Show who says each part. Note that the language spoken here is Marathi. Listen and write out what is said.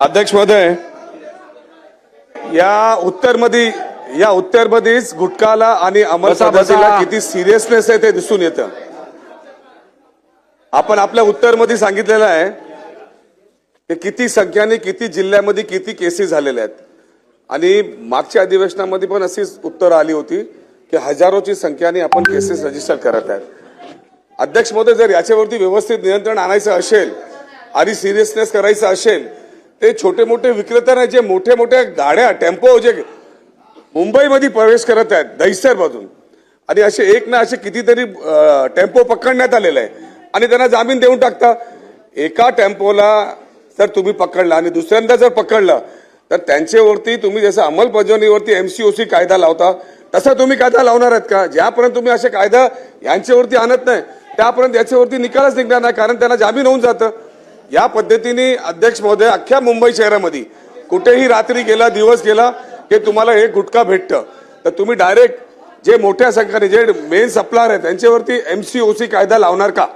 Speaker 1: अध्यक्ष महोदय या उत्तरमध्ये या उत्तरमध्येच गुटखाला आणि अमल
Speaker 2: बसा,
Speaker 1: पद्धतीला
Speaker 2: बसा.
Speaker 1: किती सिरियसनेस आहे ते दिसून येतं आपण आपल्या उत्तरमध्ये सांगितलेलं आहे की किती संख्याने किती जिल्ह्यामध्ये किती केसेस झालेल्या आहेत आणि मागच्या अधिवेशनामध्ये पण अशीच उत्तरं आली होती की हजारोची संख्याने आपण केसेस रजिस्टर करत आहेत अध्यक्ष महोदय जर याच्यावरती व्यवस्थित नियंत्रण आणायचं असेल आणि सिरियसनेस करायचं असेल ते छोटे मोठे विक्रेता नाही जे मोठे मोठ्या गाड्या टेम्पो जे मुंबईमध्ये प्रवेश करत आहेत दहिसर बाजून आणि असे एक ना असे कितीतरी टेम्पो पकडण्यात आलेले आहे आणि त्यांना जामीन देऊन टाकता. एका टेम्पोला जर तुम्ही पकडला आणि दुसऱ्यांदा जर पकडलं तर त्यांच्यावरती तुम्ही जसं अंमलबजावणीवरती सी कायदा लावता तसा तुम्ही कायदा लावणार आहेत का? ज्यापर्यंत तुम्ही असे कायदा यांच्यावरती आणत नाही त्यापर्यंत याच्यावरती निकालच निघणार नाही कारण त्यांना जामीन होऊन जातं. या पद्धतीने अध्यक्ष महोदय अख्ख्या मुंबई शहरामध्ये कुठेही रात्री गेला दिवस गेला की तुम्हाला हे गुटखा भेटतं. तर तुम्ही डायरेक्ट जे मोठ्या संख्येने जे मेन सप्लायर आहेत त्यांच्यावरती एम सी ओ सी कायदा लावणार का?